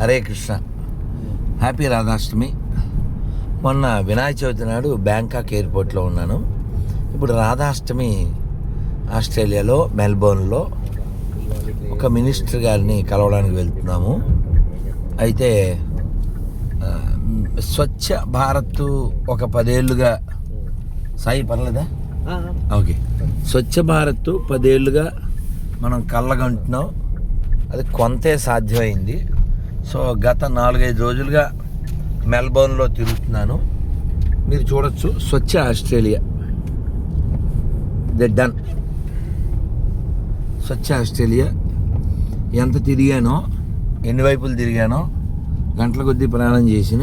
Hare Krishna. Happy Radhashtami మొన్న వినాయక చవితి నాడు Bangkok ఎయిర్పోర్ట్లో ఉన్నాను. ఇప్పుడు రాధాష్టమి ఆస్ట్రేలియాలో మెల్బోర్న్లో ఒక మినిస్టర్ గారిని కలవడానికి వెళ్తున్నాము. అయితే స్వచ్ఛ భారత్ ఒక పదేళ్ళుగా సాయి పర్లేదా? ఓకే. స్వచ్ఛ భారత్ పదేళ్ళుగా మనం కళ్ళగంటున్నాం. అది కొంతే సాధ్యమైంది. సో గత నాలుగైదు రోజులుగా మెల్బోర్న్లో తిరుగుతున్నాను. మీరు చూడొచ్చు. స్వచ్ఛ ఆస్ట్రేలియా. ది డన్ స్వచ్ఛ ఆస్ట్రేలియా. ఎంత తిరిగానో ఎన్ని వైపులు తిరిగానో గంటల కొద్దీ ప్రయాణం చేసిన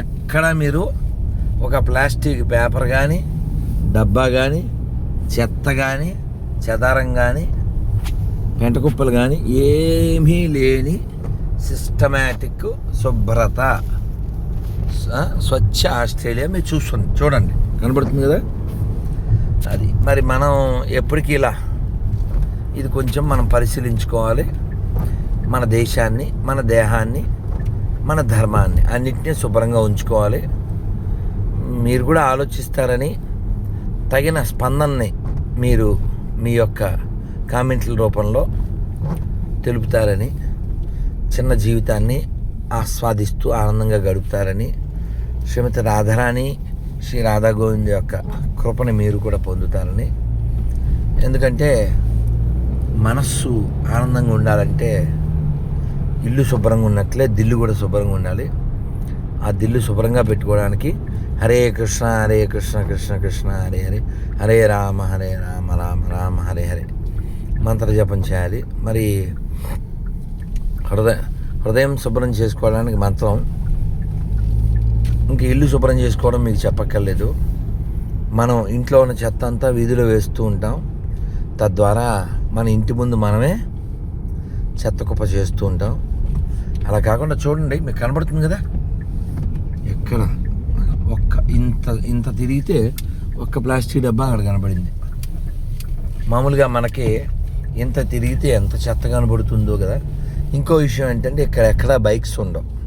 ఎక్కడ మీరు ఒక ప్లాస్టిక్ పేపర్ కానీ డబ్బా కానీ చెత్త కానీ చెదారం కానీ పెంటకుప్పలు కానీ ఏమీ లేని సిస్టమేటిక్ శుభ్రత. స్వచ్ఛ ఆస్ట్రేలియా మీరు చూస్తుంది చూడండి. కనబడుతుంది కదా? అది మరి మనం ఎప్పటికీ ఇలా ఇది కొంచెం మనం పరిశీలించుకోవాలి. మన దేశాన్ని మన దేహాన్ని మన ధర్మాన్ని అన్నిటినీ శుభ్రంగా ఉంచుకోవాలి. మీరు కూడా ఆలోచిస్తారని తగిన స్పందనని మీరు మీ యొక్క కామెంట్ల రూపంలో తెలుపుతారని చిన్న జీవితాన్ని ఆస్వాదిస్తూ ఆనందంగా గడుపుతారని శ్రీమతి రాధారాణి శ్రీ రాధా గోవింద్ యొక్క కృపని మీరు కూడా పొందుతారని. ఎందుకంటే మనస్సు ఆనందంగా ఉండాలంటే ఇల్లు శుభ్రంగా ఉన్నట్లే దిల్లు కూడా శుభ్రంగా ఉండాలి. ఆ దిల్లు శుభ్రంగా పెట్టుకోవడానికి హరే కృష్ణ హరే కృష్ణ కృష్ణ కృష్ణ హరే హరే హరే రామ హరే రామ రామ రామ హరే హరే. మంత్ర జపం చేయాలి. మరి హృదయ హృదయం శుభ్రం చేసుకోవడానికి మంత్రం. ఇంక ఇల్లు శుభ్రం చేసుకోవడం మీకు చెప్పక్కర్లేదు. మనం ఇంట్లో ఉన్న చెత్త అంతా వీధిలో వేస్తూ ఉంటాం. తద్వారా మన ఇంటి ముందు మనమే చెత్త కుప్ప చేస్తూ ఉంటాం. అలా కాకుండా చూడండి మీకు కనబడుతుంది కదా? ఎక్కడ? ఒక్క ఇంత ఇంత తిరిగితే ఒక్క ప్లాస్టిక్ డబ్బా అక్కడ కనబడింది. మామూలుగా మనకి ఇంత తిరిగితే ఎంత చెత్త కనబడుతుందో కదా. ఇంకో విషయం ఏంటంటే ఇక్కడ ఎక్కడ బైక్స్ ఉండవు.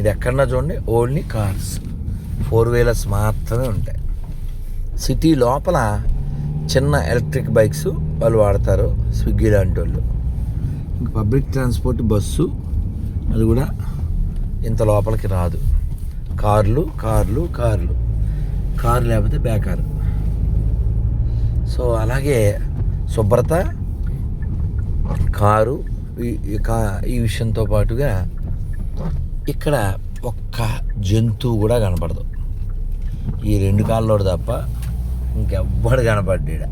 ఇది ఎక్కడన్నా చూడండి ఓన్లీ కార్స్. ఫోర్ వీలర్స్ మాత్రమే ఉంటాయి. సిటీ లోపల చిన్న ఎలక్ట్రిక్ బైక్స్ వాళ్ళు వాడతారు స్విగ్గీ లాంటి వాళ్ళు. ఇంక పబ్లిక్ ట్రాన్స్పోర్ట్ బస్సు అది కూడా ఇంత లోపలికి రాదు. కార్లు కార్లు కార్లు. కారు లేకపోతే బేకారు. సో అలాగే శుభ్రత కారు ఈ- విషయంతో పాటుగా ఇక్కడ ఒక్క జంతువు కూడా కనపడదు. ఈ రెండు కాళ్ళోడు తప్ప ఇంకెవ్వడు కనపడ్డాడు.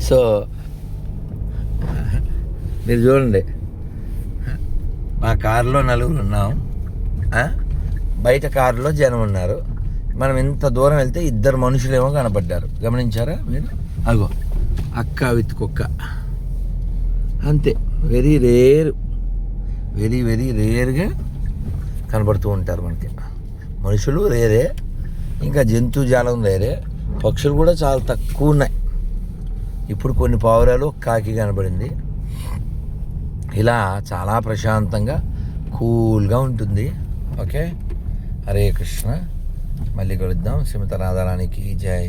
సో మీరు చూడండి. మా కారులో నలుగురు ఉన్నాం. బయట కారులో జనం ఉన్నారు. మనం ఇంత దూరం వెళ్తే ఇద్దరు మనుషులేమో కనపడ్డారు. గమనించారా మీరు? అగో. అక్క విత్ కుక్క అంతే వెరీ రేర్ వెరీ వెరీ రేర్గా కనబడుతూ ఉంటారు మనకి. మనుషులు రేరే ఇంకా జంతు జాలం రేరే పక్షులు కూడా చాలా తక్కువ ఉన్నాయి. ఇప్పుడు కొన్ని పావురాలు కాకి కనబడింది. ఇలా చాలా ప్రశాంతంగా కూల్గా ఉంటుంది. ఓకే? హరే కృష్ణ. మళ్ళీ కలుద్దాం. శ్రీమతి రాధారానికి జై.